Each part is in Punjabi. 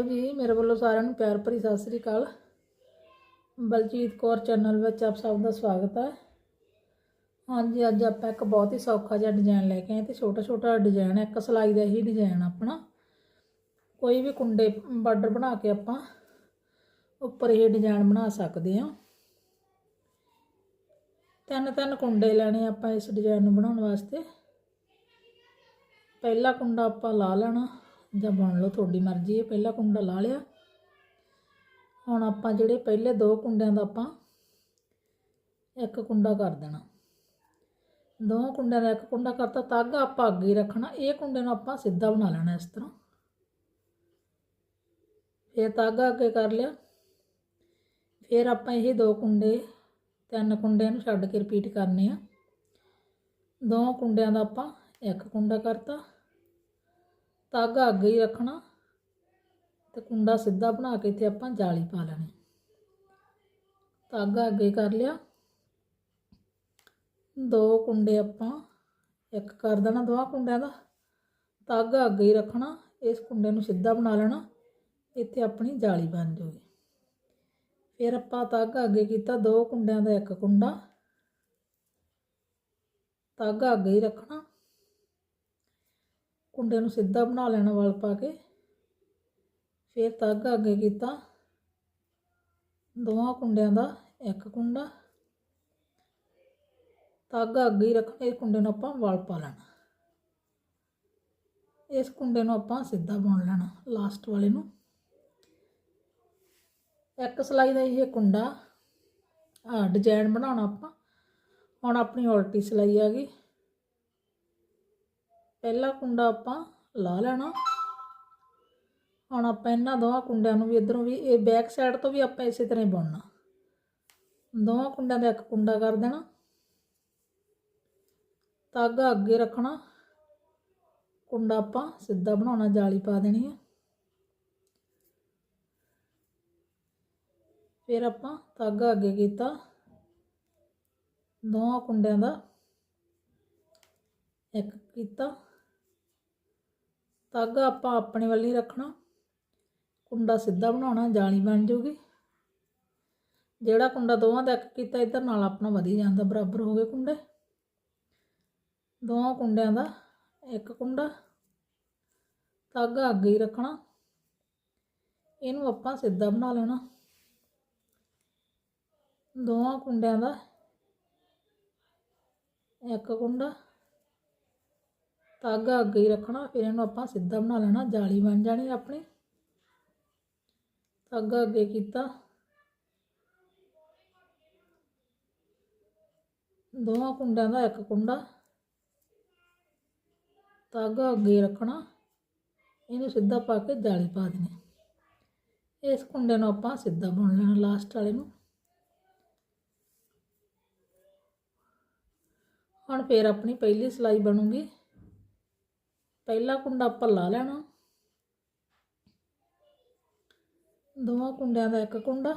ਹੈਲੋ ਜੀ, ਮੇਰੇ ਵੱਲੋਂ ਸਾਰਿਆਂ ਨੂੰ ਪਿਆਰ ਭਰੀ ਸਤਿ ਸ੍ਰੀ ਅਕਾਲ। ਬਲਜੀਤ ਕੌਰ ਚੈਨਲ ਵਿੱਚ ਆਪ ਸਭ ਦਾ ਸਵਾਗਤ ਹੈ। ਹਾਂਜੀ, ਅੱਜ ਆਪਾਂ ਇੱਕ ਬਹੁਤ ਹੀ ਸੌਖਾ ਜਿਹਾ ਡਿਜ਼ਾਈਨ ਲੈ ਕੇ ਆਏ ਤੇ ਛੋਟਾ ਛੋਟਾ ਡਿਜ਼ਾਈਨ ਹੈ, ਇੱਕ ਸਿਲਾਈ ਦਾ ਹੀ ਡਿਜ਼ਾਈਨ ਆਪਣਾ। ਕੋਈ ਵੀ ਕੁੰਡੇ, ਬਾਰਡਰ ਬਣਾ ਕੇ ਆਪਾਂ ਉੱਪਰ ਇਹ ਡਿਜ਼ਾਈਨ ਬਣਾ ਸਕਦੇ ਹਾਂ। ਤਿੰਨ ਤਿੰਨ ਕੁੰਡੇ ਲੈਣੇ ਆਪਾਂ ਇਸ ਡਿਜ਼ਾਈਨ ਨੂੰ ਬਣਾਉਣ ਵਾਸਤੇ। ਪਹਿਲਾ ਕੁੰਡਾ ਆਪਾਂ ਲਾ ਲੈਣਾ। ਜਾਂ ਬਣ ਲਓ ਤੁਹਾਡੀ ਮਰਜ਼ੀ ਹੈ ਪਹਿਲਾ ਕੁੰਡਾ ਲਾ ਲਿਆ। ਹੁਣ ਆਪਾਂ ਜਿਹੜੇ ਪਹਿਲੇ ਦੋ ਕੁੰਡਿਆਂ ਦਾ ਆਪਾਂ ਇੱਕ ਕੁੰਡਾ ਕਰ ਦੇਣਾ। ਦੋ ਕੁੰਡਿਆਂ ਦਾ ਇੱਕ ਕੁੰਡਾ ਕਰਤਾ ਤਾਗਾ ਆਪਾਂ ਅੱਗੇ ਹੀ ਰੱਖਣਾ। ਇਹ ਕੁੰਡੇ ਨੂੰ ਆਪਾਂ ਸਿੱਧਾ ਬਣਾ ਲੈਣਾ ਇਸ ਤਰ੍ਹਾਂ। ਫਿਰ ਤਾਗਾ ਅੱਗੇ ਕਰ ਲਿਆ। ਫਿਰ ਆਪਾਂ ਇਹ ਦੋ ਕੁੰਡੇ, ਤਿੰਨ ਕੁੰਡਿਆਂ ਨੂੰ ਛੱਡ ਕੇ ਰਿਪੀਟ ਕਰਨੇ ਆ। ਦੋ ਕੁੰਡਿਆਂ ਦਾ ਆਪਾਂ ਇੱਕ ਕੁੰਡਾ ਕਰਤਾ। ਧਾਗਾ ਅੱਗੇ ਹੀ ਰੱਖਣਾ ਤੇ ਕੁੰਡਾ ਸਿੱਧਾ ਬਣਾ ਕੇ ਇੱਥੇ ਆਪਾਂ ਜਾਲੀ ਪਾ ਲੈਣੀ। ਧਾਗਾ ਅੱਗੇ ਕਰ ਲਿਆ। ਦੋ ਕੁੰਡੇ ਆਪਾਂ, ਇੱਕ ਕਰ ਦੇਣਾ ਦੋਹਾਂ ਕੁੰਡਿਆਂ ਦਾ। ਧਾਗਾ ਅੱਗੇ ਹੀ ਰੱਖਣਾ, ਇਸ ਕੁੰਡੇ ਨੂੰ ਸਿੱਧਾ ਬਣਾ ਲੈਣਾ, ਇੱਥੇ ਆਪਣੀ ਜਾਲੀ ਬਣ ਜਾਊਗੀ ਫਿਰ ਆਪਾਂ ਤਾਗਾ ਅੱਗੇ ਕੀਤਾ ਦੋ ਕੁੰਡਿਆਂ ਦਾ ਇੱਕ ਕੁੰਡਾ। ਧਾਗਾ ਅੱਗੇ ਹੀ ਰੱਖਣਾ। ਕੁੰਡੇ ਨੂੰ ਸਿੱਧਾ ਬਣਾ ਲੈਣਾ ਵਲ ਪਾ ਕੇ। ਫਿਰ ਤਾਗਾ ਅੱਗੇ ਕੀਤਾ। ਦੋਵਾਂ ਕੁੰਡਿਆਂ ਦਾ ਇੱਕ ਕੁੰਡਾ। ਤੱਗ ਅੱਗੇ ਹੀ ਰੱਖਣਾ, ਇਸ ਕੁੰਡੇ ਨੂੰ ਆਪਾਂ ਵਲ ਪਾ ਲੈਣਾ। ਇਸ ਕੁੰਡੇ ਨੂੰ ਆਪਾਂ ਸਿੱਧਾ ਬੁਣ ਲੈਣਾ ਲਾਸਟ ਵਾਲੇ ਨੂੰ। ਇੱਕ ਸਲਾਈ ਦਾ ਇਹ ਕੁੰਡਾ। ਆ ਡਿਜ਼ਾਈਨ ਬਣਾਉਣਾ ਆਪਾਂ। ਹੁਣ ਆਪਣੀ ਉਲਟੀ ਸਲਾਈ ਆ ਗਈ। ਪਹਿਲਾ ਕੁੰਡਾ ਆਪਾਂ ਲਾ ਲੈਣਾ। ਹੁਣ ਆਪਾਂ ਇਹਨਾਂ ਦੋਹਾਂ ਕੁੰਡਿਆਂ ਨੂੰ ਵੀ ਇਧਰੋਂ ਵੀ, ਇਹ ਬੈਕ ਸਾਈਡ ਤੋਂ ਵੀ ਆਪਾਂ ਇਸੇ ਤਰ੍ਹਾਂ ਹੀ ਬੁਣਨਾ। ਦੋਹਾਂ ਕੁੰਡਿਆਂ ਦਾ ਇੱਕ ਕੁੰਡਾ ਕਰ ਦੇਣਾ। ਤਾਗਾ ਅੱਗੇ ਰੱਖਣਾ। ਕੁੰਡਾ ਆਪਾਂ ਸਿੱਧਾ ਬਣਾਉਣਾ, ਜਾਲੀ ਪਾ ਦੇਣੀ ਹੈ ਫਿਰ ਆਪਾਂ ਤਾਗਾ ਅੱਗੇ ਕੀਤਾ। ਦੋਹਾਂ ਕੁੰਡਿਆਂ ਦਾ ਇੱਕ ਕੀਤਾ। ਤਾਗਾ ਆਪਾਂ ਆਪਣੇ ਵੱਲ ਹੀ ਰੱਖਣਾ। ਕੁੰਡਾ ਸਿੱਧਾ ਬਣਾਉਣਾ, ਜਾਲੀ ਬਣ ਜਾਊਗੀ। ਜਿਹੜਾ ਕੁੰਡਾ ਦੋਵਾਂ ਦਾ ਇੱਕ ਕੀਤਾ, ਇਧਰ ਨਾਲ ਆਪਣਾ ਵਧੀ ਜਾਂਦਾ ਬਰਾਬਰ ਹੋ ਗਏ ਕੁੰਡੇ। ਦੋਵਾਂ ਕੁੰਡਿਆਂ ਦਾ ਇੱਕ ਕੁੰਡਾ। ਤਾਗਾ ਅੱਗੇ ਹੀ ਰੱਖਣਾ। ਇਹਨੂੰ ਆਪਾਂ ਸਿੱਧਾ ਬਣਾ ਲੈਣਾ। ਦੋਵਾਂ ਕੁੰਡਿਆਂ ਦਾ ਇੱਕ ਕੁੰਡਾ। ਧਾਗਾ ਅੱਗੇ ਹੀ ਰੱਖਣਾ, ਫਿਰ ਇਹਨੂੰ ਆਪਾਂ ਸਿੱਧਾ ਬਣਾ ਲੈਣਾ, ਜਾਲੀ ਬਣ ਜਾਣੀ ਆਪਣੀ। ਧਾਗਾ ਅੱਗੇ ਕੀਤਾ। ਦੋਵਾਂ ਕੁੰਡਿਆਂ ਦਾ ਇੱਕ ਕੁੰਡਾ। ਧਾਗਾ ਅੱਗੇ ਰੱਖਣਾ, ਇਹਨੂੰ ਸਿੱਧਾ ਪਾ ਕੇ ਜਾਲੀ ਪਾ ਦੇਣੀ। ਇਸ ਕੁੰਡੇ ਨੂੰ ਆਪਾਂ ਸਿੱਧਾ ਬੁਣ ਲੈਣਾ ਲਾਸਟ ਵਾਲੇ ਨੂੰ। ਹੁਣ ਫੇਰ ਆਪਣੀ ਪਹਿਲੀ ਸਲਾਈ ਬਣੂਗੀ। ਪਹਿਲਾ ਕੁੰਡਾ ਆਪਾਂ ਲੈਣਾ। ਦੋਵਾਂ ਕੁੰਡਿਆਂ ਦਾ ਇੱਕ ਕੁੰਡਾ।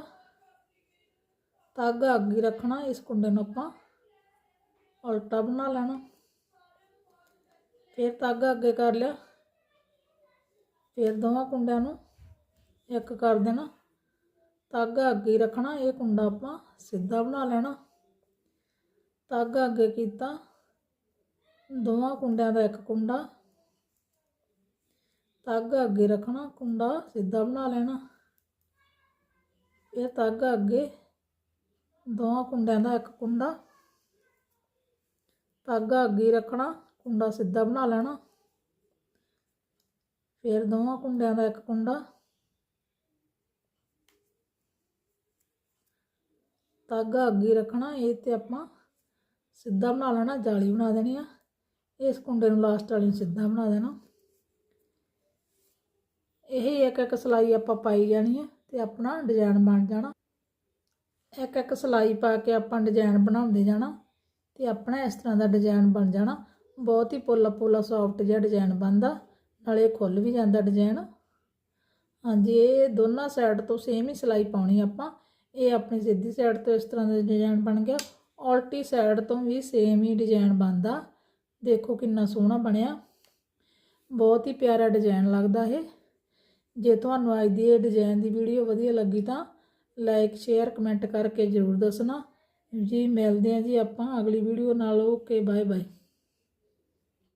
ਤਾਗਾ ਅੱਗੇ ਰੱਖਣਾ, ਇਸ ਕੁੰਡੇ ਨੂੰ ਆਪਾਂ ਉਲਟਾ ਬਣਾ ਲੈਣਾ। ਫਿਰ ਤਾਗਾ ਅੱਗੇ ਕਰ ਲਿਆ। ਫਿਰ ਦੋਵਾਂ ਕੁੰਡਿਆਂ ਨੂੰ ਇੱਕ ਕਰ ਦੇਣਾ। ਤਾਗਾ ਅੱਗੇ ਰੱਖਣਾ, ਇਹ ਕੁੰਡਾ ਆਪਾਂ ਸਿੱਧਾ ਬਣਾ ਲੈਣਾ। ਤਾਗਾ ਅੱਗੇ ਕੀਤਾ। ਦੋਵਾਂ ਕੁੰਡਿਆਂ ਦਾ ਇੱਕ ਕੁੰਡਾ। ਧਾਗਾ ਅੱਗੇ ਰੱਖਣਾ, ਕੁੰਡਾ ਸਿੱਧਾ ਬਣਾ ਲੈਣਾ। ਇਹ ਧਾਗਾ ਅੱਗੇ ਦੋਵਾਂ ਕੁੰਡਿਆਂ ਦਾ ਇੱਕ ਕੁੰਡਾ। ਧਾਗਾ ਅੱਗੇ ਰੱਖਣਾ, ਕੁੰਡਾ ਸਿੱਧਾ ਬਣਾ ਲੈਣਾ। ਫਿਰ ਦੋਵਾਂ ਕੁੰਡਿਆਂ ਦਾ ਇੱਕ ਕੁੰਡਾ। ਧਾਗਾ ਅੱਗੇ ਰੱਖਣਾ, ਇਹ ਤੇ ਆਪਾਂ ਸਿੱਧਾ ਬਣਾ ਲੈਣਾ, ਜਾਲੀ ਬਣਾ ਦੇਣੀ ਆ। ਇਸ ਕੁੰਡੇ ਨੂੰ ਲਾਸਟ ਵਾਲੀ ਨੂੰ ਸਿੱਧਾ ਬਣਾ ਦੇਣਾ। ਇਹ ਇੱਕ ਇੱਕ ਸਲਾਈ ਆਪਾਂ ਪਾਈ ਜਾਣੀ ਹੈ ਤੇ ਆਪਣਾ ਡਿਜ਼ਾਈਨ ਬਣ ਜਾਣਾ। ਇੱਕ ਇੱਕ ਸਲਾਈ ਪਾ ਕੇ ਆਪਾਂ ਡਿਜ਼ਾਈਨ ਬਣਾਉਂਦੇ ਜਾਣਾ ਤੇ ਆਪਣਾ ਇਸ ਤਰ੍ਹਾਂ ਦਾ ਡਿਜ਼ਾਈਨ ਬਣ ਜਾਣਾ। ਬਹੁਤ ਹੀ ਪੋਲਾ ਪੋਲਾ ਸੌਫਟ ਜਿਹਾ ਡਿਜ਼ਾਈਨ ਬਣਦਾ, ਨਾਲੇ ਖੁੱਲ ਵੀ ਜਾਂਦਾ ਡਿਜ਼ਾਈਨ ਹਾਂਜੀ, ਇਹ ਦੋਨਾਂ ਸਾਈਡ ਤੋਂ ਸੇਮ ਹੀ ਸਿਲਾਈ ਪਾਉਣੀ ਆਪਾਂ। ਇਹ ਆਪਣੀ ਸਿੱਧੀ ਸਾਈਡ ਤੋਂ ਇਸ ਤਰ੍ਹਾਂ ਦਾ ਡਿਜ਼ਾਈਨ ਬਣ ਗਿਆ। ਉਲਟੀ ਸਾਈਡ ਤੋਂ ਵੀ ਸੇਮ ਹੀ ਡਿਜ਼ਾਈਨ ਬਣਦਾ। ਦੇਖੋ ਕਿੰਨਾ ਸੋਹਣਾ ਬਣਿਆ। ਬਹੁਤ ਹੀ ਪਿਆਰਾ ਡਿਜ਼ਾਈਨ ਲੱਗਦਾ ਇਹ। ਜੇ ਤੁਹਾਨੂੰ ਅੱਜ ਦੀ ਇਹ ਡਿਜ਼ਾਈਨ ਦੀ ਵੀਡੀਓ ਵਧੀਆ ਲੱਗੀ ਤਾਂ ਲਾਈਕ ਸ਼ੇਅਰ ਕਮੈਂਟ ਕਰਕੇ ਜ਼ਰੂਰ ਦੱਸਣਾ। ਜੀ, ਮਿਲਦੇ ਹਾਂ ਜੀ ਆਪਾਂ ਅਗਲੀ ਵੀਡੀਓ ਨਾਲ। Okay bye bye